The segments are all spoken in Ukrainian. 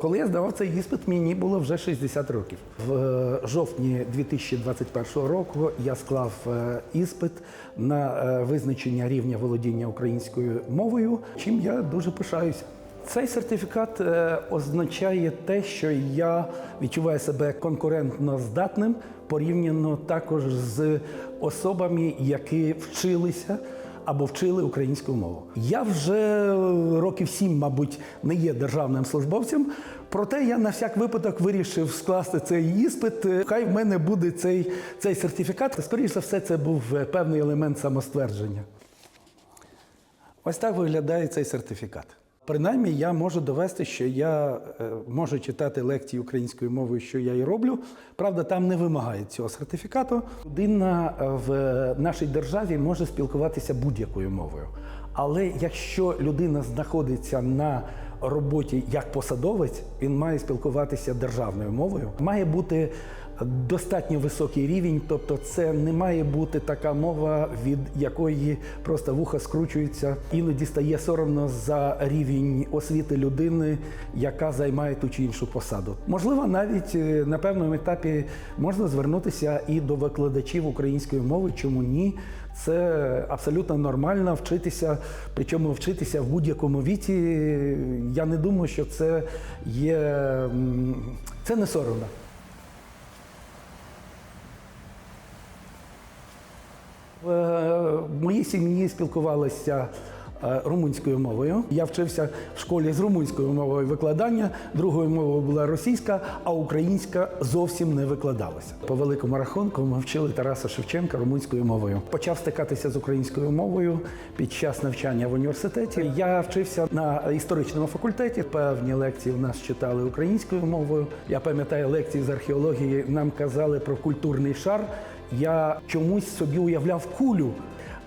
Коли я здавав цей іспит, мені було вже 60 років. В е, жовтні 2021 року я склав е, іспит на е, визначення рівня володіння українською мовою, чим я дуже пишаюся. Цей сертифікат означає те, що я відчуваю себе конкурентно здатним порівняно також з особами, які вчилися або вчили українську мову. Я вже років сім, мабуть, не є державним службовцем. Проте я на всяк випадок вирішив скласти цей іспит. Е, Хай в мене буде цей, цей сертифікат. Скоріше за все, це був е, певний елемент самоствердження. Ось так виглядає цей сертифікат. Принаймні, я можу довести, що я е, можу читати лекції українською мовою, що я і роблю. Правда, там не вимагає цього сертифікату. Людина е, в нашій державі може спілкуватися будь-якою мовою. Але якщо людина знаходиться на роботі як посадовець, він має спілкуватися державною мовою. Має бути достатньо високий рівень, тобто це не має бути така мова, від якої просто вуха скручуються. Іноді стає соромно за рівень освіти людини, яка займає ту чи іншу посаду. Можливо, навіть е, на певному етапі можна звернутися і до викладачів української мови. Чому ні? Це абсолютно нормально вчитися, причому вчитися в будь-якому віці. Я не думаю, що це є це не соромно. В е, моїй сім'ї спілкувалися е, румунською мовою. Я вчився в школі з румунською мовою викладання. Другою мовою була російська, а українська зовсім не викладалася. По великому рахунку ми вчили Тараса Шевченка румунською мовою. Почав стикатися з українською мовою під час навчання в університеті. Я вчився на історичному факультеті. Певні лекції в нас читали українською мовою. Я пам'ятаю лекції з археології. Нам казали про культурний шар. Я чомусь собі уявляв кулю,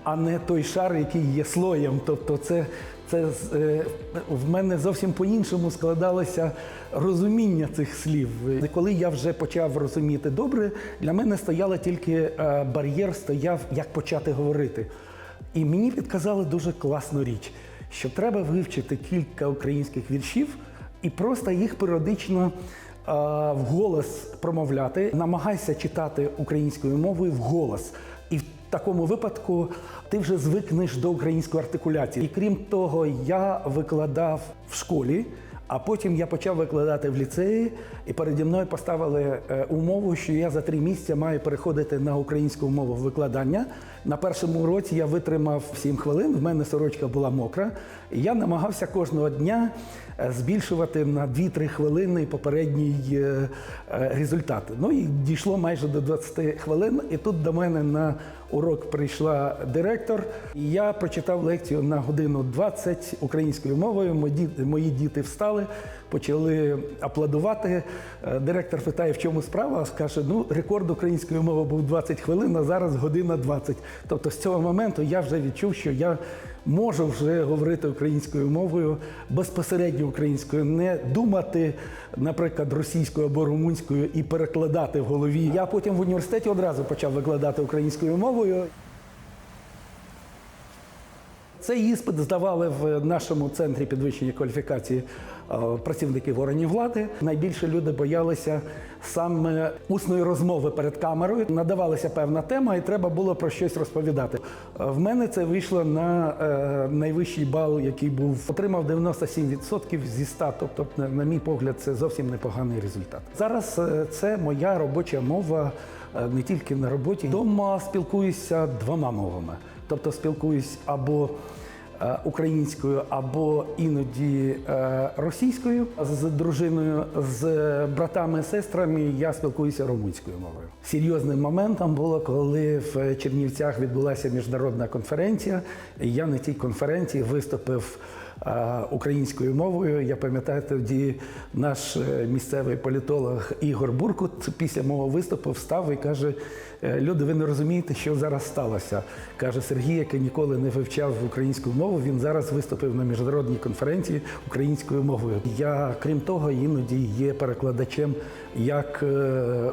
а не той шар, який є слоєм. Тобто, це, це е, в мене зовсім по-іншому складалося розуміння цих слів. І Коли я вже почав розуміти добре, для мене стояла тільки е, бар'єр, стояв, як почати говорити. І мені підказали дуже класну річ, що треба вивчити кілька українських віршів і просто їх періодично вголос промовляти. Намагайся читати українською мовою вголос. І в такому випадку ти вже звикнеш до української артикуляції. І крім того, я викладав в школі. А потім я почав викладати в ліцеї, і переді мною поставили е, умову, що я за три місяці маю переходити на українську мову викладання. На першому уроці я витримав 7 хвилин. В мене сорочка була мокра. І я намагався кожного дня е, збільшувати на 2-3 хвилини попередній е, результат. Ну і дійшло майже до 20 хвилин. І тут до мене на урок прийшла директор. І я прочитав лекцію на годину 20 українською мовою. Мої діти, встали, почали аплодувати. Е, Директор питає, в чому справа. Каже, ну рекорд української мови був 20 хвилин, а зараз година 20. Тобто з цього моменту я вже відчув, що я можу вже говорити українською мовою безпосередньо українською, не думати, наприклад, російською або румунською і перекладати в голові. Я потім в університеті одразу почав викладати українською мовою. Цей іспит здавали в нашому центрі підвищення кваліфікації е, працівників органів влади. Найбільше люди боялися саме усної розмови перед камерою. Надавалася певна тема, і треба було про щось розповідати. Е, В мене це вийшло на е, найвищий бал, який був отримав 97% зі 100, Тобто, на, мій погляд, це зовсім непоганий результат. Зараз це моя робоча мова не тільки на роботі. Дома спілкуюся двома мовами. Тобто спілкуюсь або е, українською, або іноді е, російською з дружиною, з братами сестрами я спілкуюся румунською мовою. Серйозним моментом було, коли в Чернівцях відбулася міжнародна конференція. І я на тій конференції виступив українською мовою. Я пам'ятаю тоді наш е, місцевий політолог Ігор Буркут після мого виступу встав і каже: «Е, Люди, ви не розумієте, що зараз сталося. Каже Сергій, який ніколи не вивчав українську мову. Він зараз виступив на міжнародній конференції українською мовою. Я, крім того, іноді є перекладачем як е,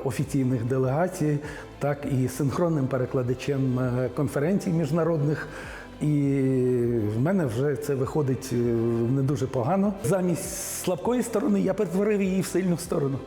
офіційних делегацій, так і синхронним перекладачем е, конференцій міжнародних. І в мене вже це виходить е, не дуже погано. Замість слабкої сторони я перетворив її в сильну сторону.